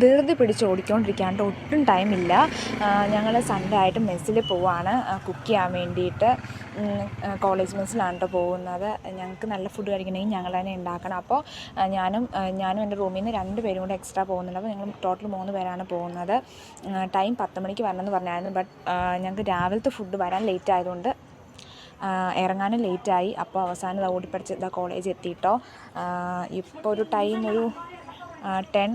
ധൃതി പിടിച്ച് ഓടിക്കൊണ്ടിരിക്കാണ്ട് ഒട്ടും ടൈമില്ല ഞങ്ങൾ സൺഡേ ആയിട്ട് മെസ്സിൽ പോവാണ്. കുക്ക് ചെയ്യാൻ വേണ്ടിയിട്ട് കോളേജ് മെസ്സിലാണ് കേട്ടോ പോകുന്നത്. ഞങ്ങൾക്ക് നല്ല ഫുഡ് കഴിക്കണമെങ്കിൽ ഞങ്ങൾ തന്നെ ഉണ്ടാക്കണം. അപ്പോൾ ഞാനും ഞാനും എന്റെ റൂമിൽ നിന്ന് രണ്ട് പേരും കൂടെ എക്സ്ട്രാ പോകുന്നുണ്ട്. അപ്പോൾ ഞങ്ങൾ ടോട്ടൽ മൂന്ന് പേരാണ് പോകുന്നത്. ടൈം പത്ത് മണിക്ക് വരണമെന്ന് പറഞ്ഞായിരുന്നു. ബട്ട് ഞങ്ങൾക്ക് രാവിലത്തെ ഫുഡ് വരാൻ ലേറ്റ് ആയതുകൊണ്ട് ഇറങ്ങാനും ലേറ്റായി. അപ്പോൾ അവസാനം ഇതാ ഓടിപ്പടിച്ച് ഇതാ കോളേജ് എത്തിയിട്ടോ ഇപ്പോൾ ഒരു ടൈം ഒരു ടെൻ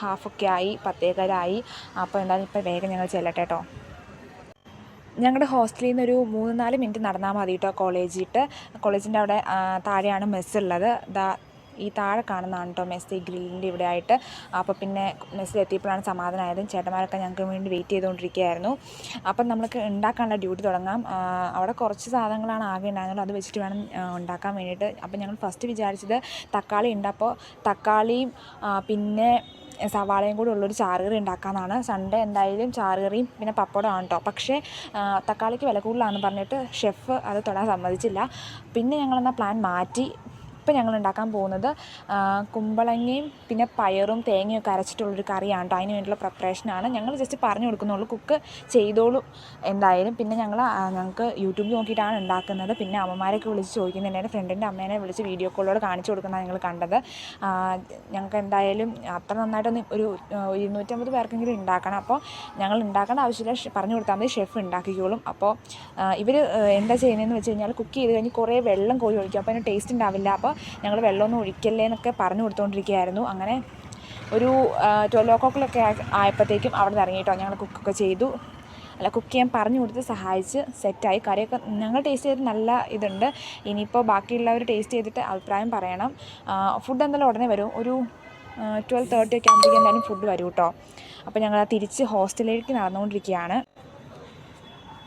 ഹാഫൊക്കെ ആയി പത്തേക്കാരായി അപ്പോൾ എന്തായാലും ഇപ്പോൾ വേഗം ഞങ്ങൾ ചെല്ലട്ടെ കേട്ടോ ഞങ്ങളുടെ ഹോസ്റ്റലിൽ നിന്ന് ഒരു മൂന്ന് നാല് മിനിറ്റ് നടന്നാൽ മതി കേട്ടോ കോളേജിട്ട് കോളേജിന്റെ അവിടെ താഴെയാണ് മെസ്സുള്ളത് ദാ ഈ താഴെ കാണുന്നതാണ് കേട്ടോ മെസ്സി ഗ്രില്ലിന്റെ ഇവിടെ ആയിട്ട്. അപ്പോൾ പിന്നെ മെസ്സിൽ എത്തിയപ്പോഴാണ് സമാധാനമായതും ചേട്ടന്മാരൊക്കെ ഞങ്ങൾക്ക് വേണ്ടി വെയിറ്റ് ചെയ്തുകൊണ്ടിരിക്കുകയായിരുന്നു. അപ്പം നമ്മൾക്ക് ഉണ്ടാക്കാനുള്ള ഡ്യൂട്ടി തുടങ്ങാം. അവിടെ കുറച്ച് സാധനങ്ങളാണ് ആകെ ഉണ്ടായിരുന്നുള്ളൂ അത് വെച്ചിട്ട് വേണം ഉണ്ടാക്കാൻ വേണ്ടിയിട്ട്. അപ്പം ഞങ്ങൾ ഫസ്റ്റ് വിചാരിച്ചത് തക്കാളി ഉണ്ട്. അപ്പോൾ തക്കാളിയും പിന്നെ സവാളയും കൂടെ ഉള്ളൊരു ചാറുകറി ഉണ്ടാക്കാമെന്നാണ്. സൺഡേ എന്തായാലും ചാറുകറിയും പിന്നെ പപ്പടമാണ് കേട്ടോ. പക്ഷേ തക്കാളിക്ക് വില കൂടുതലാണെന്ന് പറഞ്ഞിട്ട് ഷെഫ് അത് തൊടാൻ സമ്മതിച്ചില്ല. പിന്നെ ഞങ്ങളെന്നാൽ പ്ലാൻ മാറ്റി ഇപ്പം ഞങ്ങൾ ഉണ്ടാക്കാൻ പോകുന്നത് കുമ്പളങ്ങയും പിന്നെ പയറും തേങ്ങയും തേങ്ങയൊക്കെ അരച്ചിട്ടുള്ളൊരു കറിയാണ് കേട്ടോ അതിന് വേണ്ടിയുള്ള പ്രിപ്പറേഷനാണ് ഞങ്ങൾ ജസ്റ്റ് പറഞ്ഞു കൊടുക്കുന്നുള്ളൂ കുക്ക് ചെയ്തോളൂ എന്തായാലും. പിന്നെ ഞങ്ങൾ ഞങ്ങൾക്ക് യൂട്യൂബിൽ നോക്കിയിട്ടാണ് ഉണ്ടാക്കുന്നത്. പിന്നെ അമ്മമാരൊക്കെ വിളിച്ച് ചോദിക്കുന്നത് എന്റെ ഫ്രണ്ടിന്റെ അമ്മേനെ വിളിച്ച് വീഡിയോ കോളിലൂടെ കാണിച്ചു കൊടുക്കുന്നതാണ് ഞങ്ങൾ കണ്ടത്. ഞങ്ങൾക്ക് എന്തായാലും അത്ര നന്നായിട്ട് ഒരു ഇരുന്നൂറ്റമ്പത് പേർക്കെങ്കിലും ഉണ്ടാക്കണം. അപ്പോൾ ഞങ്ങൾ ഉണ്ടാക്കേണ്ട ആവശ്യമില്ല. പറഞ്ഞു കൊടുത്താൽ മതി ഷെഫ് ഉണ്ടാക്കിക്കോളും. അപ്പോൾ ഇവർ എന്താ ചെയ്യുന്നതെന്ന് വെച്ച് കഴിഞ്ഞാൽ കുക്ക് ചെയ്ത് കഴിഞ്ഞ് കുറേ വെള്ളം കോരി ഒഴിക്കും. അപ്പോൾ അതിന് ടേസ്റ്റ് ഉണ്ടാവില്ല. അപ്പോൾ ഞങ്ങൾ വെള്ളമൊന്നും ഒഴിക്കല്ലേ എന്നൊക്കെ പറഞ്ഞു കൊടുത്തുകൊണ്ടിരിക്കുകയായിരുന്നു അങ്ങനെ ഒരു ട്വൽവ് ഓ ക്ലോക്കിലൊക്കെ ആയപ്പോഴത്തേക്കും അവിടെ നിന്ന് ഇറങ്ങിയിട്ടോ ഞങ്ങൾ കുക്കൊക്കെ ചെയ്തു. അല്ല കുക്ക് ചെയ്യാൻ പറഞ്ഞു കൊടുത്ത് സഹായിച്ച് സെറ്റായി. കറിയൊക്കെ ഞങ്ങൾ ടേസ്റ്റ് ചെയ്തിട്ട് നല്ല ഇതുണ്ട്. ഇനിയിപ്പോൾ ബാക്കിയുള്ളവർ ടേസ്റ്റ് ചെയ്തിട്ട് അഭിപ്രായം പറയണം. ഫുഡ് എന്തായാലും ഉടനെ വരും. ഒരു ട്വൽവ് തേർട്ടി ഒക്കെ ആകുമ്പോഴേക്കും എന്തായാലും ഫുഡ് വരും കേട്ടോ അപ്പോൾ ഞങ്ങൾ തിരിച്ച് ഹോസ്റ്റലിലേക്ക് നടന്നുകൊണ്ടിരിക്കുകയാണ്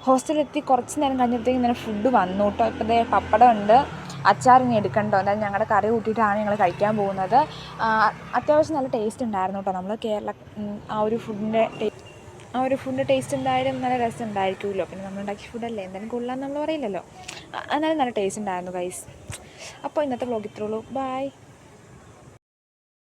ഹോസ്റ്റലിലെത്തി കുറച്ച് നേരം കഴിഞ്ഞപ്പോഴത്തേക്കും ഇങ്ങനെ ഫുഡ് വന്നു കേട്ടോ ഇപ്പോഴത്തെ ദേ പപ്പടം ഉണ്ട്. അച്ചാർ ഇനി എടുക്കണ്ടോ? എന്തായാലും ഞങ്ങളുടെ കറി കൂട്ടിയിട്ടാണ് ഞങ്ങൾ കഴിക്കാൻ പോകുന്നത്. അത്യാവശ്യം നല്ല ടേസ്റ്റ് ഉണ്ടായിരുന്നു കേട്ടോ നമ്മൾ കേരള ആ ഒരു ഫുഡിന്റെ ആ ഒരു ഫുഡിന്റെ ടേസ്റ്റ് എന്തായാലും നല്ല രസം ഉണ്ടായിരിക്കുമല്ലോ പിന്നെ നമ്മൾ ഉണ്ടാക്കിയ ഫുഡല്ലേ എന്തായാലും കൊള്ളാമെന്ന് നമ്മൾ പറയില്ലല്ലോ. എന്നാലും നല്ല ടേസ്റ്റ് ഉണ്ടായിരുന്നു ഗൈസ് അപ്പോൾ ഇന്നത്തെ വ്ളോഗ് ഇത്രയുള്ളൂ ബൈ